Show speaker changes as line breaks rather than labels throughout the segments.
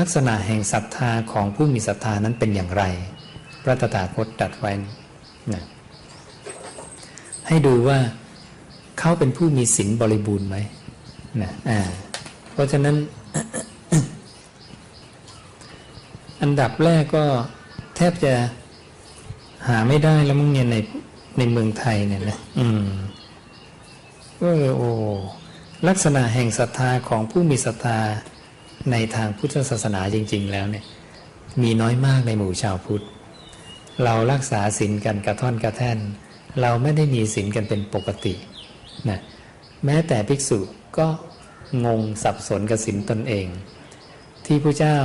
ลักษณะแห่งศรัทธาของผู้มีศรัทธานั้นเป็นอย่างไร พระตถาคตตรัสไว้นะให้ดูว่าเขาเป็นผู้มีศีลบริบูรณ์ไหมนะอ่าเพราะฉะนั้น อันดับแรกก็แทบจะหาไม่ได้แล้วมั้งเนี่ยในในเมืองไทยเนี่ยนะอืมก็โอ้ลักษณะแห่งศรัทธาของผู้มีศรัทธา ในทางพุทธศาสนาจริง ๆ แล้วเนี่ยมีน้อยมากในหมู่ชาวพุทธ เรารักษาศีลกันกระท่อนกระแท่น เราไม่ได้มีศีลกันเป็นปกตินะแม้แต่ภิกษุก็งงสับสนกับศีลตนเอง ที่พระเจ้า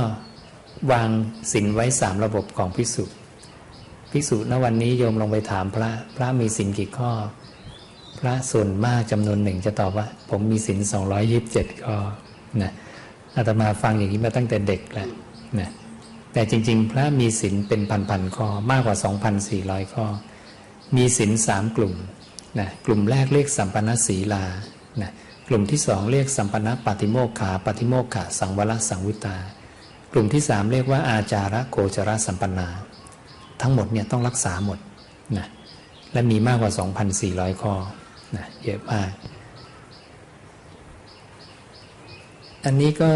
วางศีลไว้สามระบบของภิกษุภิกษุณวันนี้โยมลงไปถามพระพระมีศีลกี่ข้อ พระส่วนมากจำนวนหนึ่งจะตอบว่า ผมมีศีลสองร้อยยิบเจ็ดข้อนะ อาตมาฟังอย่างนี้มาตั้งแต่เด็กแล้วนะแต่จริง ๆ พระมีศีลเป็นพันๆข้อมากกว่า 2,400 ข้อ มีศีลสามกลุ่มนะกลุ่มแรกเรียกสัมปนศีลานะกลุ่มที่สองเรียกสัมปนปฏิโมกขาปฏิโมกขาสังวรสังวิตา กลุ่มที่สามเรียกว่าอาจาระโกจระสัมปนา ทั้งหมดเนี่ยต้องรักษาหมดนะและมีมากกว่า 2,400 ข้อนะเยอะมาก อันนี้ก็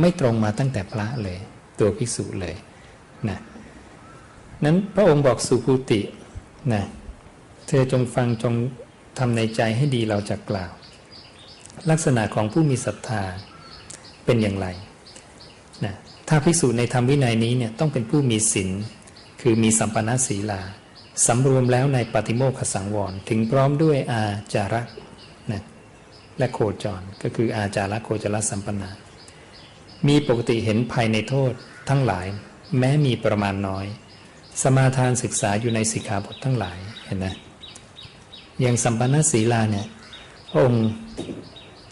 ไม่ตรงมาตั้งแต่พระเลย ตัวภิกษุเลยนะนั้นพระองค์บอกสุภูตินะเธอจงฟังจงทำในใจให้ดีเราจะกล่าว ลักษณะของผู้มีศรัทธาเป็นอย่างไรนะถ้าภิกษุในธรรมวินัยนี้เนี่ยต้องเป็นผู้มีศีลคือมีสัมปนาศีลาสำรวมแล้วในปฏิโมกขสังวร ถึงพร้อมด้วยอาจาระนะ และโคจร ก็คืออาจาระโคจรสัมปนา มีปกติเห็นภายในโทษทั้งหลาย แม้มีประมาณน้อย สมาทานศึกษาอยู่ในสิกขาบททั้งหลายเห็นไหมอย่างสัมปันศีลาเนี่ยพระองค์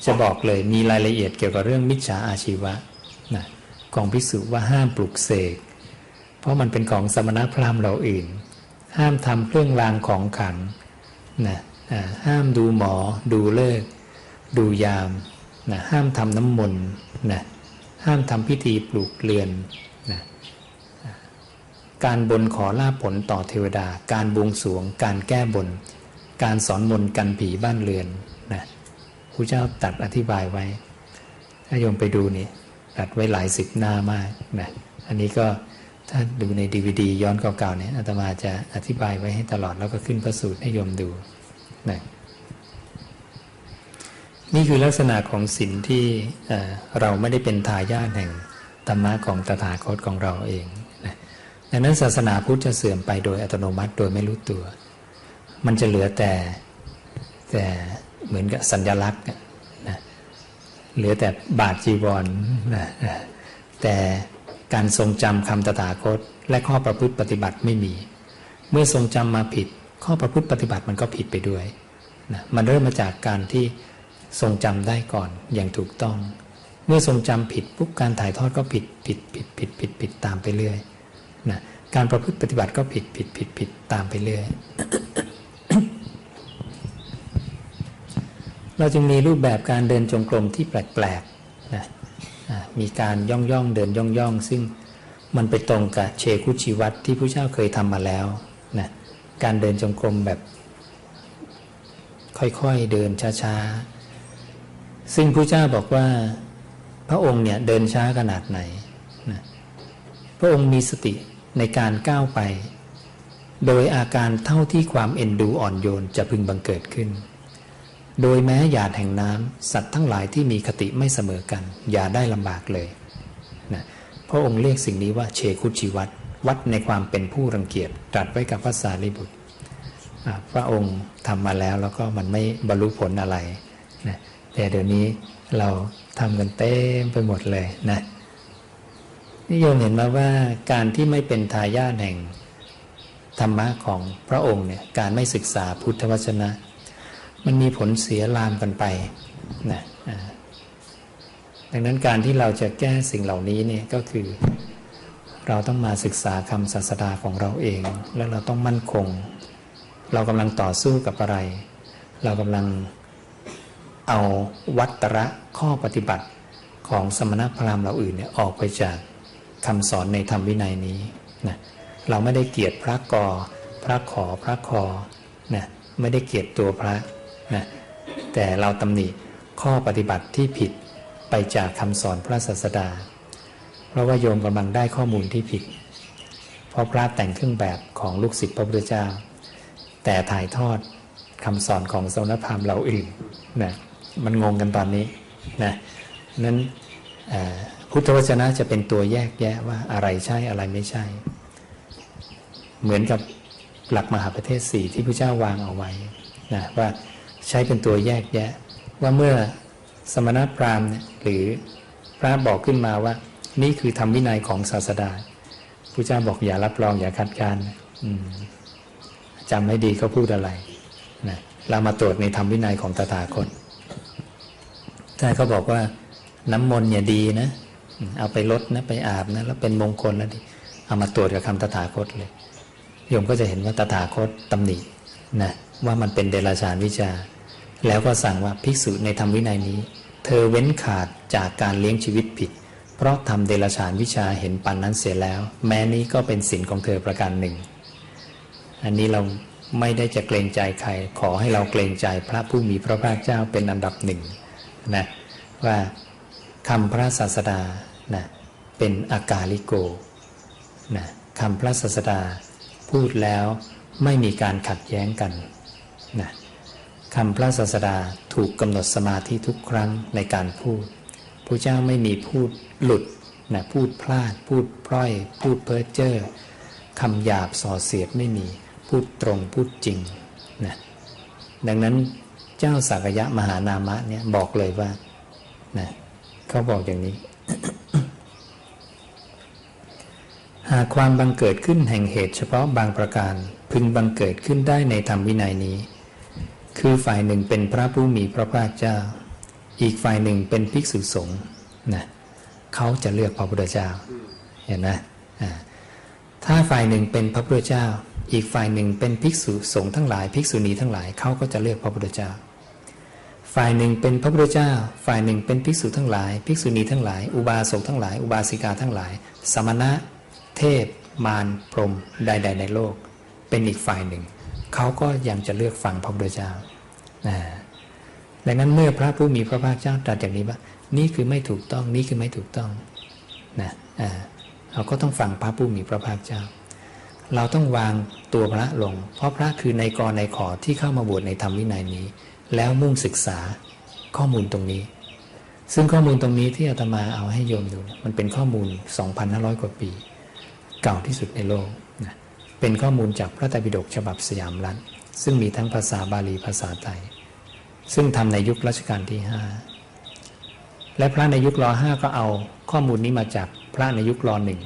จะบอกเลยมีรายละเอียดเกี่ยวกับเรื่องมิจฉาอาชีวะนะของพิสุว่าห้ามปลุกเสก เพราะมันเป็นของสมณพราหมณ์เราอื่น ห้ามทำเครื่องรางของขังนะห้ามดูหมอดูเลิก ดูยามนะห้ามทำน้ำมนต์นะห้ามทำพิธีปลูกเรือนนะการบนขอลาผลต่อเทวดา การบวงสวง การแก้บน การสอนมนต์กันผีบ้านเรือนนะครูเจ้าตัดอธิบายไว้ ถ้าโยมไปดูนี่ตัดไว้หลายสิบหน้ามากนะอันนี้ก็ถ้าดูในดีวดีย้อนเก่าๆเนี่ยอาตมาจะอธิบายไว้ให้ตลอดแล้วก็ขึ้นพระสูตรให้โยมดูนะ นี่คือลักษณะของศีลที่เราไม่ได้เป็นทายาทแห่งธรรมะของตถาคตของเราเองนะดังนั้นศาสนาพุทธจะเสื่อมไปโดยอัตโนมัติโดยไม่รู้ตัว มันจะเหลือแต่แต่เหมือนกับสัญลักษณ์นะเหลือแต่บาทจีวรนะแต่การทรงจำคำตถาคต และข้อประพฤติปฏิบัติไม่มี เมื่อทรงจำมาผิด ข้อประพฤติปฏิบัติมันก็ผิดไปด้วยนะมันเริ่มมาจากการที่ ทรงจำได้ก่อนอย่างถูกต้อง เมื่อทรงจำผิดปุ๊บการถ่ายทอดก็ผิดผิดผิดผิดผิดผิดตามไปเรื่อยนะการประพฤติปฏิบัติก็ผิดผิดผิดผิดตามไปเรื่อยเราจึงมีรูปแบบการเดินจงกรมที่แปลกๆนะมีการย่องย่องเดินย่องย่องซึ่งมันไปตรงกับเชคุชิวัตที่พระเจ้าเคยทำมาแล้วนะการเดินจงกรมแบบ ค่อยๆเดินช้าๆ ซึ่งพระเจ้าบอกว่าพระองค์เนี่ยเดินช้าขนาดไหนนะพระองค์มีสติในการก้าวไป โดยอาการเท่าที่ความเอ็นดูอ่อนโยนจะพึงบังเกิดขึ้น โดยแม้หยาดแห่งน้ำสัตว์ทั้งหลายที่มีคติไม่เสมอกัน อย่าได้ลำบากเลยนะพระองค์เรียกสิ่งนี้ว่าเชคุชิวัตวัดในความเป็นผู้รังเกียจตรัสไว้กับพระสารีบุตรพระองค์ทำมาแล้วแล้วก็มันไม่บรรลุผลอะไรนะ แต่เดี๋ยวนี้เราทำกันเต็มไปหมดเลยนะนิยมเห็นมาว่าการที่ไม่เป็นทายาทแห่งธรรมะของพระองค์เนี่ยการไม่ศึกษาพุทธวจนะ มันมีผลเสียลามกันไปนะดังนั้นการที่เราจะแก้สิ่งเหล่านี้เนี่ยก็คือ เราต้องมาศึกษาคำศาสดาของเราเอง แล้วเราต้องมั่นคง เรากำลังต่อสู้กับอะไร เรากำลัง เอาวัตระข้อปฏิบัติของสมณพราหมณ์เราอื่นเนี่ยออกไปจากคำสอนในธรรมวินัยนี้นะเราไม่ได้เกียรติพระกอพระขอพระคอนะไม่ได้เกียรติตัวพระนะแต่เราตำหนิข้อปฏิบัติที่ผิดไปจากคำสอนพระศาสดา เพราะว่าโยมกำลังได้ข้อมูลที่ผิด เพราะพระแต่งเครื่องแบบของลูกศิษย์พระพุทธเจ้า แต่ถ่ายทอดคำสอนของสมณพราหมณ์เราอื่นนะ มันงงกันตอนนี้นะนั้นพุทธวจนะจะเป็นตัวแยกแยะว่าอะไรใช่อะไรไม่ใช่ เหมือนกับหลักมหาประเทศสี่ที่พระเจ้าวางเอาไว้นะว่าใช้เป็นตัวแยกแยะ ว่าเมื่อสมณพราหมณ์หรือพระบอกขึ้นมาว่า นี่คือธรรมวินัยของศาสดาพระเจ้าบอกอย่ารับรองอย่าคัดค้านจำให้ดีเขาพูดอะไรนะเรามาตรวจในธรรมวินัยของตถาคต ถ้าเขาบอกว่าน้ำมนต์เนี่ยดีนะ เอาไปลดนะไปอาบนะแล้วเป็นมงคลแล้วดีเอามาตรวจกับคำตถาคตเลยโยมก็จะเห็นว่าตถาคตตำหนินะว่ามันเป็นเดรัจฉานวิชา แล้วก็สั่งว่าภิกษุในธรรมวินัยนี้ เธอเว้นขาดจากการเลี้ยงชีวิตผิด เพราะทำเดรัจฉานวิชาเห็นปันนั้นเสียแล้ว แม้นี้ก็เป็นสินของเธอประการหนึ่ง อันนี้เราไม่ได้จะเกรงใจใคร ขอให้เราเกรงใจพระผู้มีพระภาคเจ้าเป็นอันดับหนึ่ง นะว่าคำพระศาสดานะเป็นอากาลิโกนะคำพระศาสดาพูดแล้วไม่มีการขัดแย้งกันนะคำพระศาสดาถูกกำหนดสมาธิทุกครั้งในการพูดพระเจ้าไม่มีพูดหลุดนะพูดพลาด พูดพร่อย พูดเพ้อเจ้อคำหยาบส่อเสียดไม่มี พูดตรงพูดจริงนะดังนั้น เจ้าสักยะมหานามะเนี่ยบอกเลยว่านะเขาบอกอย่างนี้ หากความบังเกิดขึ้นแห่งเหตุเฉพาะบางประการ พึงบังเกิดขึ้นได้ในธรรมวินัยนี้ คือฝ่ายหนึ่งเป็นพระผู้มีพระภาคเจ้า อีกฝ่ายหนึ่งเป็นภิกษุสงฆ์นะเขาจะเลือกพระพุทธเจ้าเห็นไหมถ้าฝ่ายหนึ่งเป็นพระพุทธเจ้า อีกฝ่ายหนึ่งเป็นภิกษุสงฆ์ทั้งหลาย ภิกษุณีทั้งหลายเขาก็จะเลือกพระพุทธเจ้า ฝ่ายหนึ่งเป็นพระพุทธเจ้า ฝ่ายหนึ่งเป็นภิกษุทั้งหลาย ภิกษุณีทั้งหลาย อุบาสกทั้งหลาย อุบาสิกาทั้งหลาย สมณะ เทพ มาร พรหม ใด ๆ ในโลก เป็นอีกฝ่ายหนึ่ง เขาก็ยังจะเลือกฟังพระพุทธเจ้านะดังนั้นเมื่อพระผู้มีพระภาคเจ้าตรัสอย่างนี้ว่า นี่คือไม่ถูกต้อง นี่คือไม่ถูกต้องนะเราก็ต้องฟังพระผู้มีพระภาคเจ้า เราต้องวางตัวพระลง เพราะพระคือในกรในขอที่เข้ามาบวชในธรรมวินัยนี้ แล้วมุ่งศึกษาข้อมูลตรงนี้ ซึ่งข้อมูลตรงนี้ที่อาตมาเอาให้โยมดูมันเป็นข้อมูล 2,500 กว่าปี เก่าที่สุดในโลกนะเป็นข้อมูลจากพระไตรปิฎกฉบับสยามรัฐ ซึ่งมีทั้งภาษาบาลีภาษาไทย ซึ่งทำในยุครัชกาลที่ 5 และพระในยุครอห้าก็เอาข้อมูลนี้มาจากพระในยุครอหนึ่ง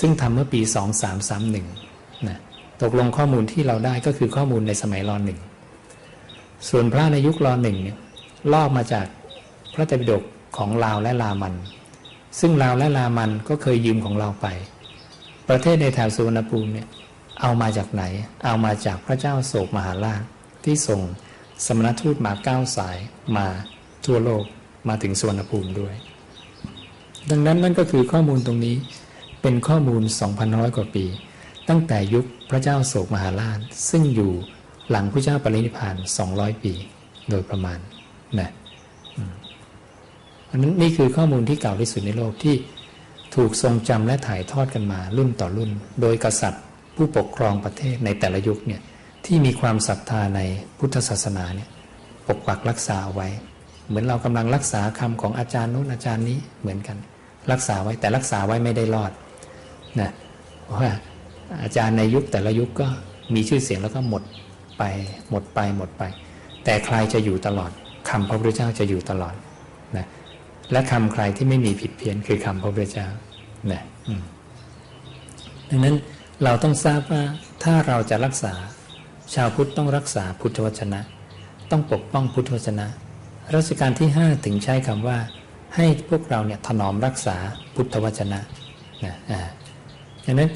ซึ่งทำเมื่อปี 2331นะตกลงข้อมูลที่เราได้ก็คือข้อมูลในสมัยรอหนึ่ง ส่วนพระในยุครอหนึ่งเนี่ยลอกมาจากพระไตรปิฎกของลาวและลามัน ซึ่งลาวและลามันก็เคยยืมของเราไป ประเทศในแถวสุวรรณภูมิเนี่ยเอามาจากไหน เอามาจากพระเจ้าโศกมหาราชที่ส่งสมณทูตมาเก้าสายมาทั่วโลกมาถึงสุวรรณภูมิด้วย ดังนั้นนั่นก็คือข้อมูลตรงนี้เป็นข้อมูล2,100กว่าปี ตั้งแต่ยุคพระเจ้าโศกมหาราชซึ่งอยู่ หลังพระเจ้าปรินิพานสองร้อยปีโดยประมาณนะอันนั้นนี่คือข้อมูลที่เก่าที่สุดในโลกที่ถูกทรงจำและถ่ายทอดกันมารุ่นต่อรุ่น โดยกษัตริย์ ผู้ปกครองประเทศในแต่ละยุคเนี่ยที่มีความศรัทธาในพุทธศาสนาเนี่ยปกปักรักษาไว้ เหมือนเรากำลังรักษาคำของอาจารย์นู้นอาจารย์นี้เหมือนกัน รักษาไว้แต่รักษาไว้ไม่ได้รอดนะเพราะว่าอาจารย์ในยุคแต่ละยุคก็มีชื่อเสียงแล้วก็หมด ไป หมดไปหมดไป แต่ใครจะอยู่ตลอดคำพระพุทธเจ้าจะอยู่ตลอดนะและคำใครที่ไม่มีผิดเพี้ยนคือคำพระพุทธเจ้านะดังนั้นเราต้องทราบว่าถ้าเราจะรักษาชาวพุทธต้องรักษาพุทธวจนะ ต้องปกป้องพุทธวจนะรัชกาลที่ห้าถึงใช้คำว่า ให้พวกเราเนี่ยถนอมรักษาพุทธวจนะนะอ่าดังนั้น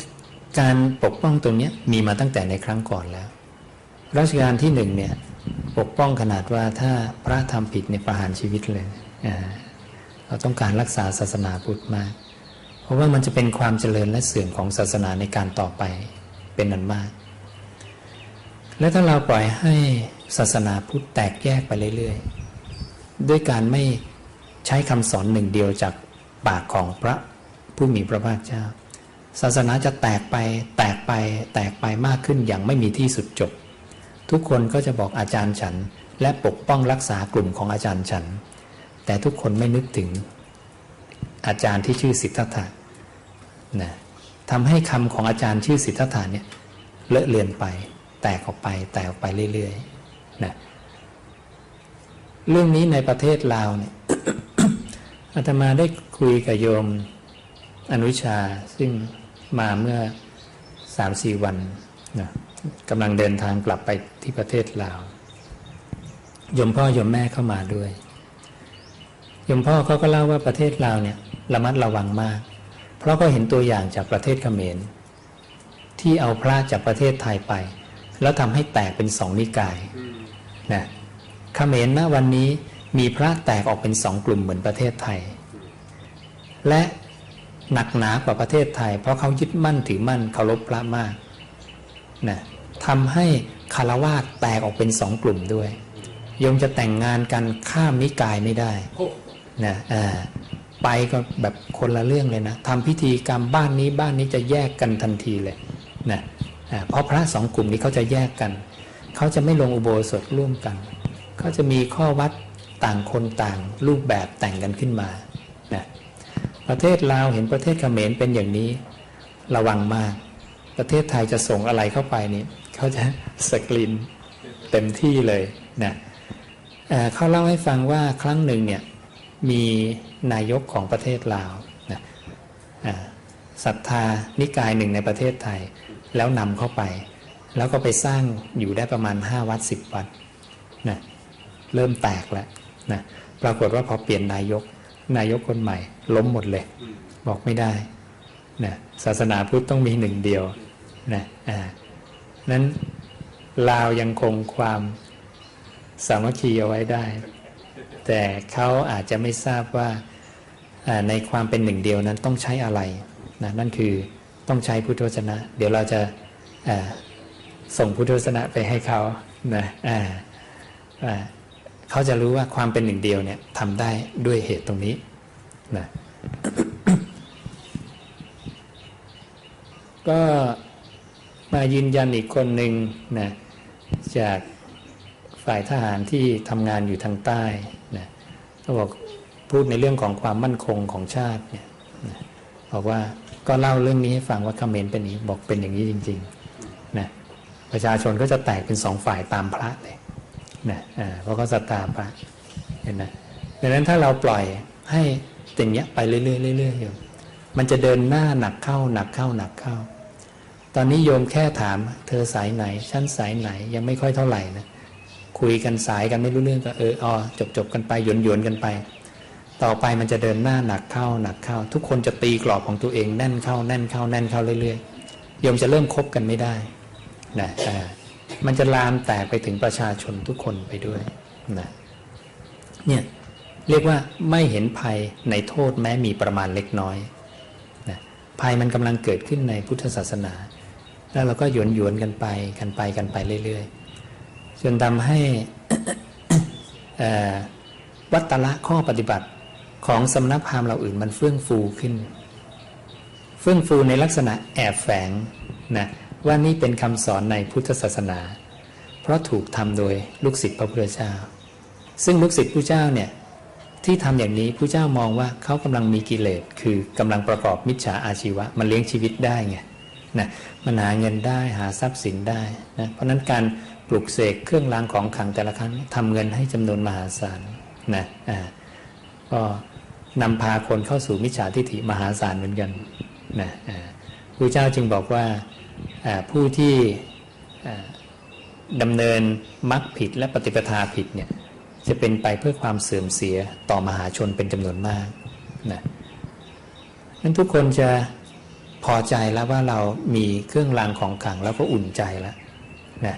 การปกป้องตรงนี้มีมาตั้งแต่ในครั้งก่อนแล้ว รัชกาลที่หนึ่งเนี่ยปกป้องขนาดว่าถ้าพระทำผิดในประหารชีวิตเลยเราต้องการรักษาศาสนาพุทธมาก เพราะว่ามันจะเป็นความเจริญและเสื่อมของศาสนาในการต่อไปเป็นนันมาก และถ้าเราปล่อยให้ศาสนาพุทธแตกแยกไปเรื่อยๆ ด้วยการไม่ใช้คำสอนหนึ่งเดียวจากปากของพระผู้มีพระภาคเจ้า ศาสนาจะแตกไปแตกไปแตกไปมากขึ้นอย่างไม่มีที่สุดจบ ทุกคนก็จะบอกอาจารย์ฉัน และปกป้องรักษากลุ่มของอาจารย์ฉัน แต่ทุกคนไม่นึกถึงอาจารย์ที่ชื่อสิทธัตถะนะทำให้คำของอาจารย์ชื่อสิทธัตถะเนี่ยเลอะเลือนไป แตกออกไปแตกออกไปเรื่อยๆนะเรื่องนี้ในประเทศลาวเนี่ยอาตมาได้คุยกับโยมอนุชาซึ่งมาเมื่อสามสี่วันนะ กำลังเดินทางกลับไปที่ประเทศลาวยมพ่อยมแม่เข้ามาด้วยยมพ่อเขาก็เล่าว่าประเทศลาวเนี่ยระมัดระวังมาก เพราะก็เห็นตัวอย่างจากประเทศเขมร ที่เอาพระจากประเทศไทยไป แล้วทำให้แตกเป็นสองนิกายนะเขมรณวันนี้มีพระแตกออกเป็นสองกลุ่มเหมือนประเทศไทย และหนักหนากว่าประเทศไทย เพราะเขายึดมั่นถือมั่นเคารพพระมาก นะทำให้คารวาสแตกออกเป็นสองกลุ่มด้วยโยมจะแต่งงานกันข้ามนิกายไม่ได้นะอ่าไปก็แบบคนละเรื่องเลยนะทำพิธีกรรมบ้านนี้บ้านนี้จะแยกกันทันทีเลยนะเพราะพระสองกลุ่มนี้เขาจะแยกกัน เขาจะไม่ลงอุโบสถร่วมกัน เขาจะมีข้อวัดต่างคนต่างรูปแบบแต่งกันขึ้นมานะประเทศลาวเห็นประเทศเขมรเป็นอย่างนี้ระวังมาก ประเทศไทยจะส่งอะไรเข้าไปนี่เขาจะสกรีนเต็มที่เลยนะเขาเล่าให้ฟังว่าครั้งหนึ่งเนี่ยมีนายกของประเทศลาวนะศรัทธานิกายหนึ่งในประเทศไทย แล้วนำเข้าไป แล้วก็ไปสร้างอยู่ได้ประมาณ 5 วัด 10 วัดนะเริ่มแตกแล้วนะปรากฏว่าพอเปลี่ยนนายก นายกคนใหม่ ล้มหมดเลย บอกไม่ได้นะศาสนาพุทธต้องมีหนึ่งเดียว นะอ่นั้นลาวยังคงความสามัคคีเอาไว้ได้ แต่เขาอาจจะไม่ทราบว่าในความเป็นหนึ่งเดียวนั้นต้องใช้อะไรนะนั่นคือต้องใช้พุทธวจนะ เดี๋ยวเราจะส่งพุทธวจนะไปให้เขานะเขาจะรู้ว่าความเป็นหนึ่งเดียวเนี่ยทำได้ด้วยเหตุตรงนี้นะก็ มายืนยันอีกคนหนึ่งนะจากฝ่ายทหารที่ทำงานอยู่ทางใต้นะเขาบอกพูดในเรื่องของความมั่นคงของชาติเนี่ยนะบอกว่าก็เล่าเรื่องนี้ให้ฟังว่าคอมเมนต์เป็นนี้บอกเป็นอย่างนี้จริงๆนะประชาชนก็จะแตกเป็นสองฝ่ายตามพระเลยนะเพราะเขาศรัทธาพระเห็นไหมดังนั้นถ้าเราปล่อยให้อย่างเงี้ยไปเรื่อยๆเรื่อยๆอยู่มันจะเดินหน้าหนักเข้าหนักเข้าหนักเข้า ตอนนี้โยมแค่ถาม เธอสายไหนชั้นสายไหนยังไม่ค่อยเท่าไหร่นะคุยกันสายกันไม่รู้เรื่องก็เอออ๋อจบจบกันไปหยวนหยวนกันไป ต่อไปมันจะเดินหน้าหนักเข้าหนักเข้า ทุกคนจะตีกรอบของตัวเองแน่นเข้าแน่นเข้าแน่นเข้าเรื่อยๆโยมจะเริ่มคบกันไม่ได้นะอ่ามันจะลามแตกไปถึงประชาชนทุกคนไปด้วยนะเนี่ยเรียกว่าไม่เห็นภัยในโทษแม้มีประมาณเล็กน้อยนะภัยมันกำลังเกิดขึ้นในพุทธศาสนา แล้วเราก็หยวนหยวนกันไปกันไปกันไปเรื่อยๆจนทำให้วัตละข้อปฏิบัติของสำนักพราหมณ์เราอื่นมันเฟื่องฟูขึ้น เฟื่องฟูในลักษณะแอบแฝงนะว่านี่เป็นคำสอนในพุทธศาสนา เพราะถูกทำโดยลูกศิษย์พระพุทธเจ้า ซึ่งลูกศิษย์ผู้เจ้าเนี่ยที่ทำอย่างนี้ผู้เจ้ามองว่าเขากำลังมีกิเลสคือกำลังประกอบมิจฉาอาชีวะมันเลี้ยงชีวิตได้ไง นะมันหาเงินได้หาทรัพย์สินได้นะเพราะนั้นการปลุกเสกเครื่องรางของขังแต่ละครั้งทำเงินให้จำนวนมหาศาลนะอ่าก็นำพาคนเข้าสู่มิจฉาทิฏฐิมหาศาลเหมือนกันนะอ่าพระเจ้าจึงบอกว่าผู้ที่ดำเนินมรรคผิดและปฏิปทาผิดเนี่ยจะเป็นไปเพื่อความเสื่อมเสียต่อมหาชนเป็นจำนวนมากนะนั้นทุกคนจะ อใจแล้วว่าเรามีเครื่องรางของขังแล้วก็อุ่นใจแล้วนะ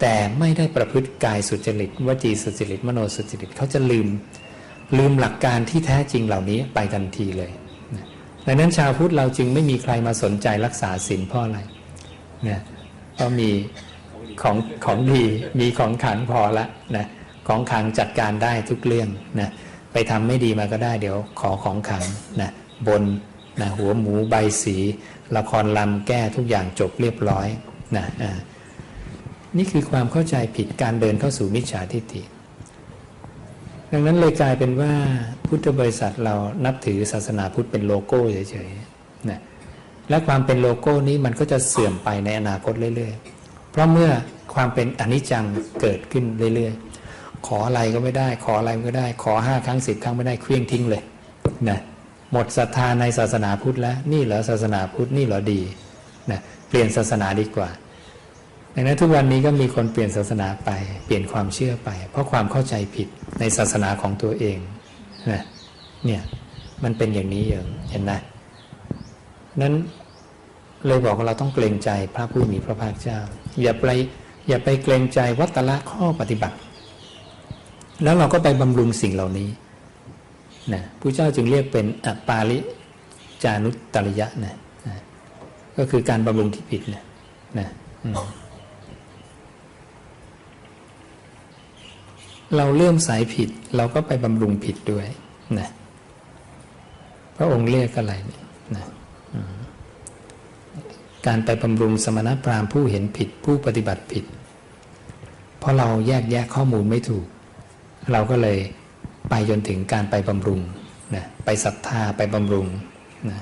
แต่ไม่ได้ประพฤติกายสุจริตวจีสุจริตมโนสุจริตเขาจะลืมลืมหลักการที่แท้จริงเหล่านี้ไปทันทีเลยนะดังนั้นชาวพุทธเราจึงไม่มีใครมาสนใจรักษาศีลเพราะอะไรนะเพราะมีของของดีมีของขังพอละนะของขังจัดการได้ทุกเรื่องนะไปทำไม่ดีมาก็ได้เดี๋ยวขอของขังนะบน นะหัวหมูใบสี ละครลำแก้ทุกอย่างจบเรียบร้อยนะอ่านี่คือความเข้าใจผิดการเดินเข้าสู่มิจฉาทิฏฐิดังนั้นเลยกลายเป็นว่าพุทธบริษัทเรานับถือศาสนาพุทธเป็นโลโก้เฉยๆนะและความเป็นโลโก้นี้มันก็จะเสื่อมไปในอนาคตเรื่อยๆ เพราะเมื่อความเป็นอนิจจังเกิดขึ้นเรื่อยๆ ขออะไรก็ไม่ได้ ขออะไรก็ได้ ขอห้าครั้งสิบครั้งไม่ได้เคลี้ยงทิ้งเลยนะ หมดศรัทธาในศาสนาพุทธแล้ว นี่เหรอศาสนาพุทธนี่เหรอดีนะเปลี่ยนศาสนาดีกว่าดังนั้นทุกวันนี้ก็มีคนเปลี่ยนศาสนาไป เปลี่ยนความเชื่อไป เพราะความเข้าใจผิดในศาสนาของตัวเองนะเนี่ยมันเป็นอย่างนี้อย่างเห็นไหมนั้นเลยบอกว่าเราต้องเกรงใจพระผู้มีพระภาคเจ้า อย่าไปอย่าไปเกรงใจวัตละข้อปฏิบัติ แล้วเราก็ไปบำรุงสิ่งเหล่านี้ นะผู้เจ้าจึงเรียกเป็นอปาลิจานุตริยะนะนะก็คือการบำรุงที่ผิดนะนะเราเลื่อมสายผิด เราก็ไปบำรุงผิดด้วยนะพระองค์เรียกอะไรเนี่ยนะการไปบำรุงสมณพราหมณ์ผู้เห็นผิดผู้ปฏิบัติผิด เพราะเราแยกแยะข้อมูลไม่ถูก เราก็เลย ไปจนถึงการไปบำรุงนะไปศรัทธาไปบำรุงนะ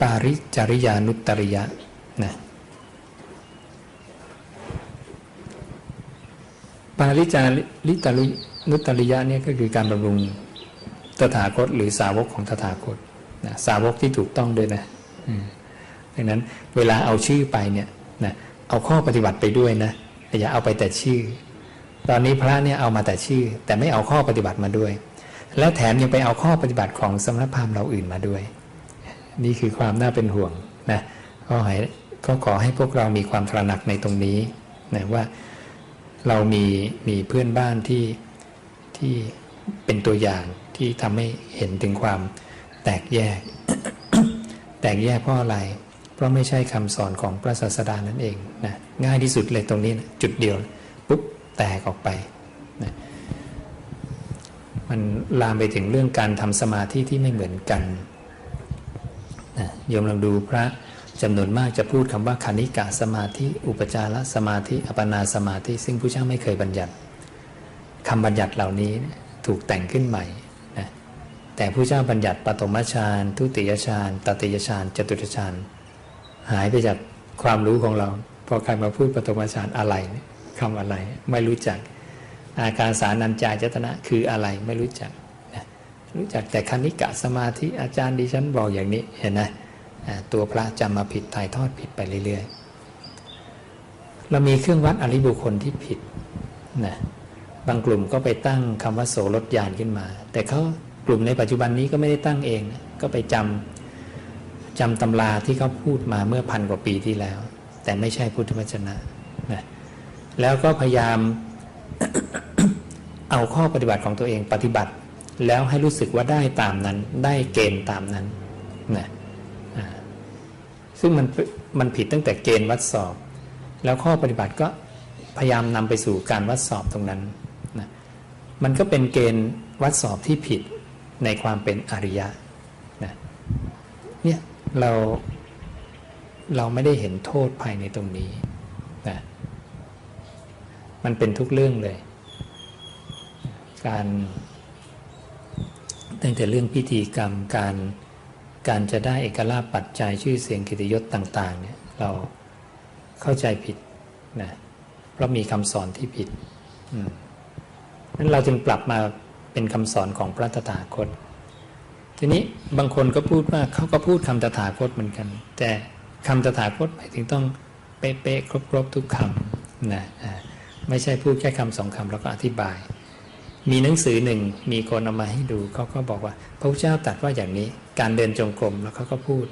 ปาริจาริยานุตริยะนะปาริจาริตรินุตริยะเนี่ยก็คือการบำรุงตถาคตหรือสาวกของตถาคตนะสาวกที่ถูกต้องด้วยนะดังนั้นเวลาเอาชื่อไปเนี่ยนะเอาข้อปฏิบัติไปด้วยนะอย่าเอาไปแต่ชื่อ ตอนนี้พระเนี่ยเอามาแต่ชื่อ แต่ไม่เอาข้อปฏิบัติมาด้วย แล้วแถมยังไปเอาข้อปฏิบัติของสมณพราหมณ์เราอื่นมาด้วย นี่คือความน่าเป็นห่วงนะก็ให้ก็ขอให้พวกเรามีความตระหนักในตรงนี้นะว่าเรามีมีเพื่อนบ้านที่ที่เป็นตัวอย่างที่ทำให้เห็นถึงความแตกแยก แตกแยกเพราะอะไร เพราะไม่ใช่คำสอนของพระศาสดานั่นเองนะง่ายที่สุดเลยตรงนี้นะจุดเดียวปุ๊บ แตกออกไปนะมันลามไปถึงเรื่องการทำสมาธิที่ไม่เหมือนกันนะโยมลองดูพระจำนวนมากจะพูดคำว่าคณิกะสมาธิ อุปจารสมาธิ อัปนาสมาธิ ซึ่งผู้เจ้าไม่เคยบัญญัติคำบัญญัติเหล่านี้ถูกแต่งขึ้นใหม่นะแต่ผู้เจ้าบัญญัติปฐมฌานทุติยฌานตติยฌานจตุตฌานหายไปจากความรู้ของเรา พอใครมาพูดปฐมฌานอะไร คำอะไร ไม่รู้จัก อาการสานัญจายจตนะคืออะไรไม่รู้จักนะรู้จักแต่คณิกะสมาธิอาจารย์ดิฉันบอกอย่างนี้เห็นไหมตัวพระจำมาผิดถ่ายทอดผิดไปเรื่อยๆเรามีเครื่องวัดอริบุคคลที่ผิดนะบางกลุ่มก็ไปตั้งคำว่าโสรถยานขึ้นมา แต่เขากลุ่มในปัจจุบันนี้ก็ไม่ได้ตั้งเองก็ไปจำจำตำราที่เขาพูดมาเมื่อพันกว่าปีที่แล้ว แต่ไม่ใช่พุทธวจนะนะ แล้วก็พยายามเอาข้อปฏิบัติของตัวเองปฏิบัติ แล้วให้รู้สึกว่าได้ตามนั้น ได้เกณฑ์ตามนั้นนะซึ่งมันมันผิดตั้งแต่เกณฑ์วัดสอบ แล้วข้อปฏิบัติก็พยายามนำไปสู่การวัดสอบตรงนั้นนะมันก็เป็นเกณฑ์วัดสอบที่ผิดในความเป็นอริยะนะเนี่ยเราเราไม่ได้เห็นโทษภายในตรงนี้ มันเป็นทุกเรื่องเลย การตั้งแต่เรื่องพิธีกรรมการการจะได้เอกลาปัจจัยชื่อเสียงกิตยศต่าง ๆ เนี่ยเราเข้าใจผิดนะเพราะมีคำสอนที่ผิดนั้นเราจึงปรับมาเป็นคำสอนของพระตถาคต ทีนี้บางคนก็พูดว่าเขาก็พูดคำตถาคตเหมือนกัน แต่คำตถาคตหมายถึงต้องเป๊ะๆครบๆทุกคำนะ ไม่ใช่พูดแค่คำสองคำแล้วก็อธิบาย มีหนังสือหนึ่งมีคนเอามาให้ดูเขาก็บอกว่า พระพุทธเจ้าตรัสว่าอย่างนี้ การเดินจงกรมแล้วเขาก็พูด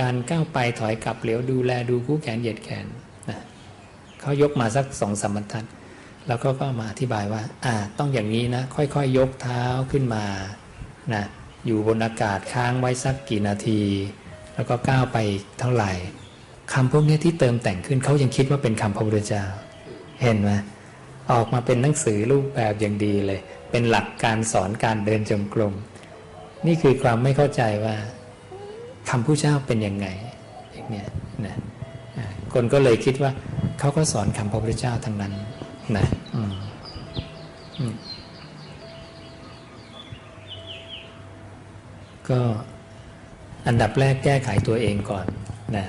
การก้าวไปถอยกลับเหลียวดูแลดูคู่แขนเหยียดแขนนะเขายกมาสักสองสามบรรทัด แล้วก็ก็มาอธิบายว่า อ่า ต้องอย่างนี้นะ ค่อยๆยยกเท้าขึ้นมานะอยู่บนอากาศค้างไว้สักกี่นาที แล้วก็ก้าวไปเท่าไหร่คำพวกนี้ที่เติมแต่งขึ้นเขายังคิดว่าเป็นคำพระพุทธเจ้า เห็นไหมออกมาเป็นหนังสือรูปแบบอย่างดีเลย เป็นหลักการสอนการเดินจงกรมนี่คือความไม่เข้าใจว่าคำผู้เจ้าเป็นยังไงอย่างเนี้ยนะคนก็เลยคิดว่าเขาก็สอนคำพระพุทธเจ้าทั้งนั้นนะก็อันดับแรกแก้ไขตัวเองก่อนนะ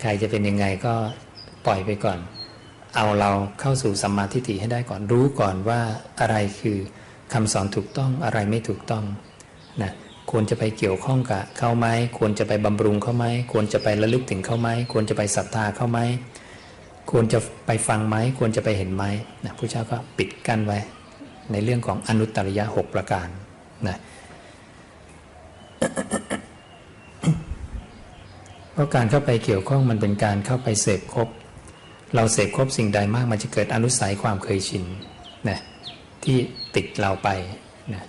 ใครจะเป็นยังไงก็ปล่อยไปก่อน เอาเราเข้าสู่สัมมาทิฏฐิให้ได้ก่อนรู้ก่อนว่าอะไรคือคำสอนถูกต้องอะไรไม่ถูกต้องนะควรจะไปเกี่ยวข้องกับเขาไหมควรจะไปบำรุงเขาไหมควรจะไประลึกถึงเขาไหมควรจะไปศรัทธาเขาไหมควรจะไปฟังไหมควรจะไปเห็นไหมนะผู้เจ้าก็ปิดกั้นไว้ ในเรื่องของอนุตตริยะหกประการนะเพราะการเข้าไปเกี่ยวข้องมันเป็นการเข้าไปเสพครบ เราเสพครบสิ่งใดมากมันจะเกิดอนุสัยความเคยชินนะที่ติดเราไปนะ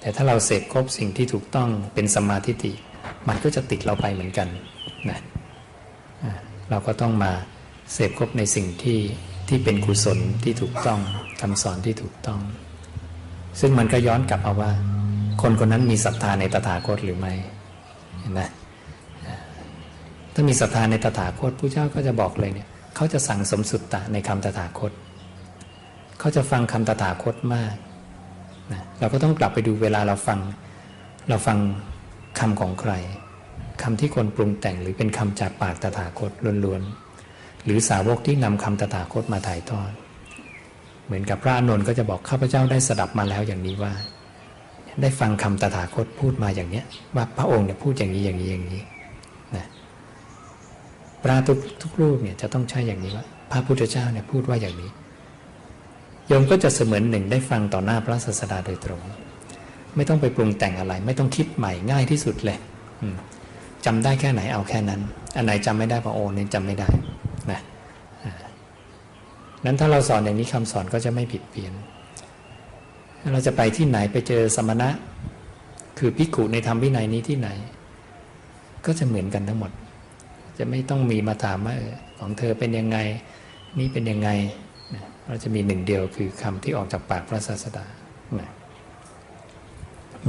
แต่ถ้าเราเสพครบสิ่งที่ถูกต้องเป็นสมาธิิมันก็จะติดเราไปเหมือนกันนะเราก็ต้องมาเสพครบในสิ่งที่ที่เป็นกุศลที่ถูกต้องคำสอนที่ถูกต้อง ซึ่งมันก็ย้อนกลับมาว่า คนคนนั้นมีศรัทธาในตถาคตหรือไม่เห็นไหมถ้ามีศรัทธาในตถาคตผู้เจ้าก็จะบอกเลยเนี่ย เขาจะสั่งสมสุตตะในคำตถาคต เขาจะฟังคำตถาคตมากนะเราก็ต้องกลับไปดูเวลาเราฟัง เราฟังคำของใครคำที่คนปรุงแต่งหรือเป็นคำจากปากตถาคตล้วนๆ หรือสาวกที่นำคำตถาคตมาถ่ายทอด เหมือนกับพระอนุนก็จะบอกข้าพเจ้าได้สดับมาแล้วอย่างนี้ว่า ได้ฟังคำตถาคตพูดมาอย่างเนี้ยว่าพระองค์เนี่ยพูดอย่างนี้อย่างนี้อย่างนี้ ระทุกทุกรูปเนี่ยจะต้องใช้อย่างนี้ว่าพระพุทธเจ้าเนี่ยพูดว่าอย่างนี้โยมก็จะเสมือนหนึ่งได้ฟังต่อหน้าพระศาสดาโดยตรง ไม่ต้องไปปรุงแต่งอะไร ไม่ต้องคิดใหม่ง่ายที่สุดเลยจำได้แค่ไหนเอาแค่นั้น อันไหนจำไม่ได้พระโอเนี่ยจำไม่ได้นะนั้นถ้าเราสอนอย่างนี้คำสอนก็จะไม่ผิดเพี้ยนเราจะไปที่ไหนไปเจอสมณะ คือพิกุในธรรมวินัยนี้ที่ไหน ก็จะเหมือนกันทั้งหมด จะไม่ต้องมีมาถามว่าของเธอเป็นยังไง นี่เป็นยังไงเราจะมีหนึ่งเดียวคือคำที่ออกจากปากพระศาสดา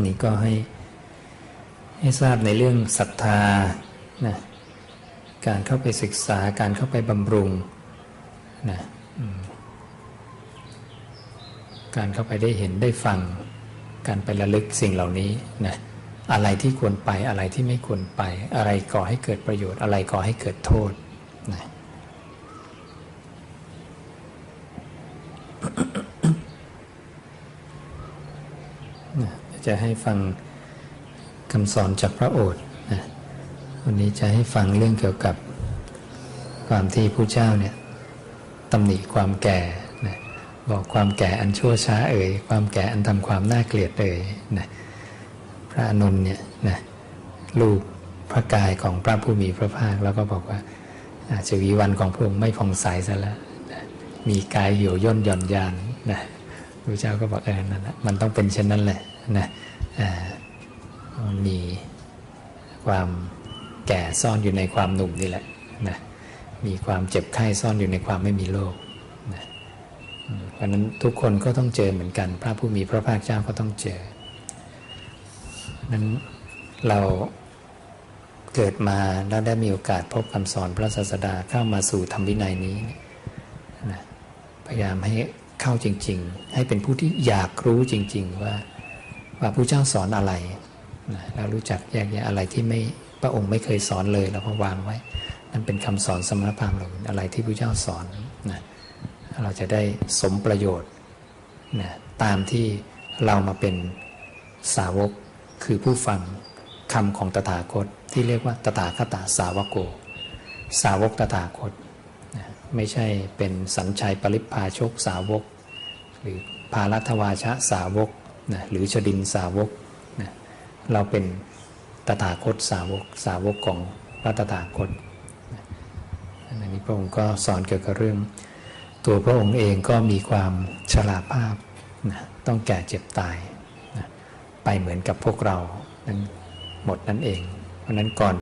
นี่ก็ให้ให้ทราบในเรื่องศรัทธานะการเข้าไปศึกษาการเข้าไปบำรุงนะการเข้าไปได้เห็นได้ฟัง การไประลึกสิ่งเหล่านี้นะ อะไรที่ควรไปอะไรที่ไม่ควรไป อะไรก่อให้เกิดประโยชน์ อะไรก่อให้เกิดโทษนะจะให้ฟังคำสอนจากพระโอษฐ์นะวันนี้จะให้ฟังเรื่องเกี่ยวกับความที่ผู้เจ้าเนี่ยตำหนิความแก่นะบอกความแก่อันชั่วช้าเอ่ยความแก่อันทำความน่าเกลียดเอ่ยนะ ระอนุนเนี่ยนะลูกพระกายของพระผู้มีพระภาคแล้วก็บอกว่าอาจวีวันของพระองค์ไม่ผ่องใสซะแล้วนะมีกายเหี่ยวย่นหย่อนยานนะพระเจ้าก็บอกเออนั่นแหละมันต้องเป็นเช่นนั้นแหละนะมีความแก่ซ่อนอยู่ในความหนุ่มนี่แหละนะมีความเจ็บไข้ซ่อนอยู่ในความไม่มีโรคนะเพราะนั้นทุกคนก็ต้องเจอเหมือนกัน พระผู้มีพระภาคเจ้าก็ต้องเจอ นั้นเราเกิดมาแล้วได้มีโอกาสพบคำสอนพระศาสดาเข้ามาสู่ธรรมวินัยนี้นะพยายามให้เข้าจริง ๆ ให้เป็นผู้ที่อยากรู้จริง ๆ ว่าว่าพระเจ้าสอนอะไรนะเรารู้จักแยกแยะอะไรที่ไม่พระองค์ไม่เคยสอนเลยเราก็วางไว้ นั่นเป็นคำสอนสมณพราหมณ์เราอะไรที่พระเจ้าสอนนะเราจะได้สมประโยชน์นะตามที่เรามาเป็นสาวก คือผู้ฟังคำของตถาคตที่เรียกว่าตถาคตาสาวโก สาวกตถาคต ไม่ใช่เป็นสัญชัยปริพาชกสาวก หรือภารัตวาชะสาวกนะหรือชดินสาวกนะเราเป็นตถาคตสาวก สาวกของพระตถาคตนะอันนี้พระองค์ก็สอนเกี่ยวกับเรื่อง ตัวพระองค์เองก็มีความชราภาพนะต้องแก่เจ็บตาย เหมือนกับพวกเรานั้นหมดนั่นเอง เพราะฉะนั้นก่อน